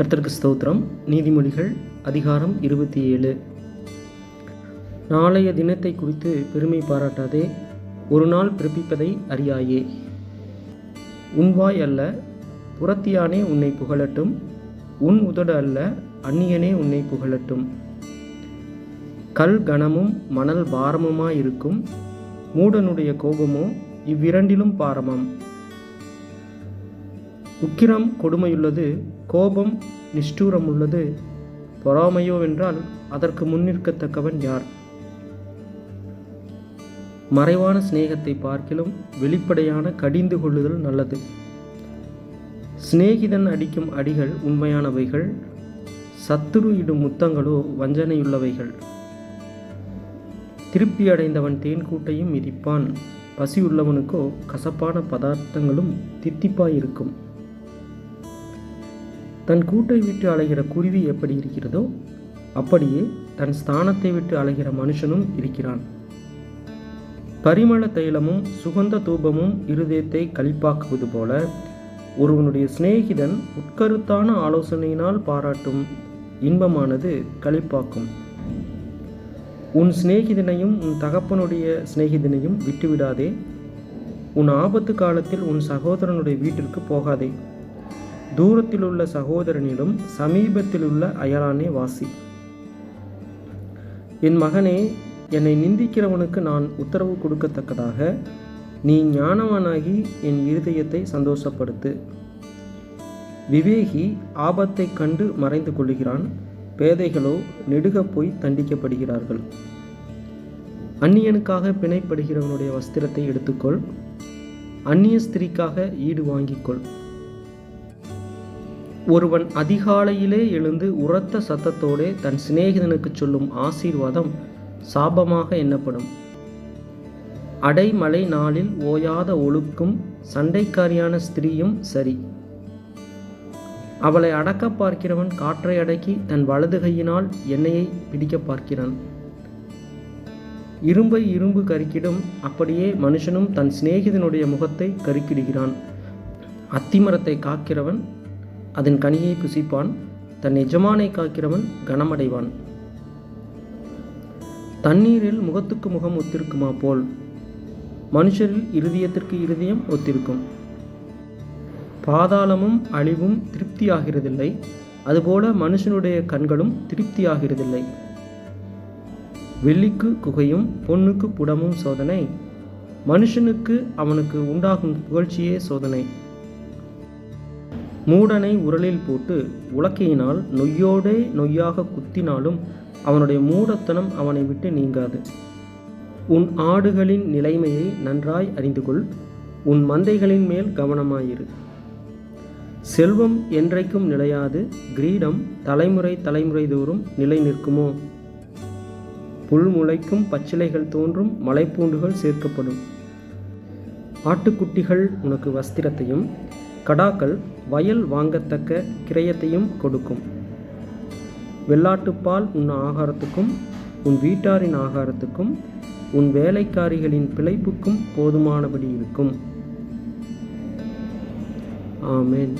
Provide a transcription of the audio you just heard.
கர்த்தருக்கு ஸ்தோத்திரம். நீதிமொழிகள் அதிகாரம் இருபத்தி ஏழு. நாளைய தினத்தை குறித்து பெருமை பாராட்டாதே ஒரு நாள் பிறப்பிப்பதை அறியாயே. உன்வாய் அல்ல புறத்தியானே உன்னை புகழட்டும். உன் உதடு அல்ல அந்நியனே உன்னை புகழட்டும். கல் கனமும் மணல் பாரமுமாயிருக்கும். மூடனுடைய கோபமோ இவ்விரண்டிலும் பாரமம். உக்கிரம் கொடுமையுள்ளது கோபம் நிஷ்டூரம் உள்ளது பொறாமையோ என்றால் அதற்கு முன்னிற்கத்தக்கவன் யார்? மறைவான சிநேகத்தை பார்க்கிலும் வெளிப்படையான கடிந்து கொள்ளுதல் நல்லது. சிநேகிதன் அடிக்கும் அடிகள் உண்மையானவைகள் சத்துரு இடும் முத்தங்களோ வஞ்சனையுள்ளவைகள். திருப்தி அடைந்தவன் தேன்கூட்டையும் மிதிப்பான். பசியுள்ளவனுக்கோ கசப்பான பதார்த்தங்களும் தித்திப்பாயிருக்கும். தன் கூட்டை விட்டு அலைகிற குருவி எப்படி இருக்கிறதோ அப்படியே தன் ஸ்தானத்தை விட்டு அலைகிற மனுஷனும் இருக்கிறான். பரிமள தைலமும் சுகந்த தூபமும் இருதயத்தை கழிப்பாக்குவது போல ஒருவனுடைய சிநேகிதன் உட்கருத்தான ஆலோசனையினால் பாராட்டும் இன்பமானது களிப்பாக்கும் உன் சிநேகிதனையும் உன் தகப்பனுடைய சிநேகிதனையும் விட்டுவிடாதே. உன் ஆபத்து காலத்தில் உன் சகோதரனுடைய வீட்டிற்கு போகாதே. தூரத்தில் உள்ள சகோதரனிலும் சமீபத்தில் உள்ள அயலானே வாசி. என் மகனே என்னை நிந்திக்கிறவனுக்கு நான் உத்தரவு கொடுக்கத்தக்கதாக நீ ஞானவனாகி என் இருதயத்தை சந்தோஷப்படுத்து. விவேகி ஆபத்தை கண்டு மறைந்து கொள்கிறான் பேதைகளோ நெடுகப் போய் தண்டிக்கப்படுகிறார்கள். அந்நியனுக்காக பிணைப்படுகிறவனுடைய வஸ்திரத்தை எடுத்துக்கொள். அந்நிய ஸ்திரீக்காக ஈடு வாங்கிக்கொள். ஒருவன் அதிகாலையிலே எழுந்து உரத்த சத்தத்தோடே தன் சிநேகிதனுக்கு சொல்லும் ஆசீர்வாதம் சாபமாக எண்ணப்படும். அடைமலை நாளில் ஓயாத ஒழுக்கும் சண்டைக்காரியான ஸ்திரீயும் சரி. அவளை அடக்க பார்க்கிறவன் காற்றை அடக்கி தன் வலது கையினால் எண்ணெயை பிடிக்க பார்க்கிறான். இரும்பை இரும்பு கருக்கிடும் அப்படியே மனுஷனும் தன் சிநேகிதனுடைய முகத்தை கருக்கிடுகிறான். அத்திமரத்தை காக்கிறவன் அதன் கனியை புசிப்பான். தன் எஜமானை காக்கிறவன் கனமடைவான். தண்ணீரில் முகத்துக்கு முகம் ஒத்திருக்குமா போல். மனுஷரில் இருதயத்திற்கு இருதயம் ஒத்திருக்கும். பாதாளமும் அழிவும் திருப்தியாகிறதில்லை. அதுபோல மனுஷனுடைய கண்களும் திருப்தியாகிறதில்லை. வெள்ளிக்கு குகையும் பொன்னுக்கு புடமும் சோதனை. மனுஷனுக்கு அவனுக்கு உண்டாகும் புகழ்ச்சியே சோதனை. மூடனை உரலில் போட்டு உலக்கையினால் நொய்யோடே நொய்யாக குத்தினாலும் அவனுடைய மூடத்தனம் அவனை விட்டு நீங்காது. உன் ஆடுகளின் நிலைமையை நன்றாய் அறிந்து கொள் உன் மந்தைகளின் மேல் கவனமாயிரு. செல்வம் என்றைக்கும் நிலையாது. கிரீடம் தலைமுறை தலைமுறை தோறும் நிலை நிற்குமோ? புல் முளைக்கும் பச்சிலைகள் தோன்றும் மலைப்பூண்டுகள் சேர்க்கப்படும். ஆட்டுக்குட்டிகள் உனக்கு வஸ்திரத்தையும் கடாக்கள் வயல் வாங்கத்தக்க கிரயத்தையும் கொடுக்கும். வெள்ளாட்டுப்பால் உன் ஆகாரத்துக்கும் உன் வீட்டாரின் ஆகாரத்துக்கும் உன் வேலைக்காரிகளின் பிழைப்புக்கும் போதுமானபடி இருக்கும். ஆமேன்.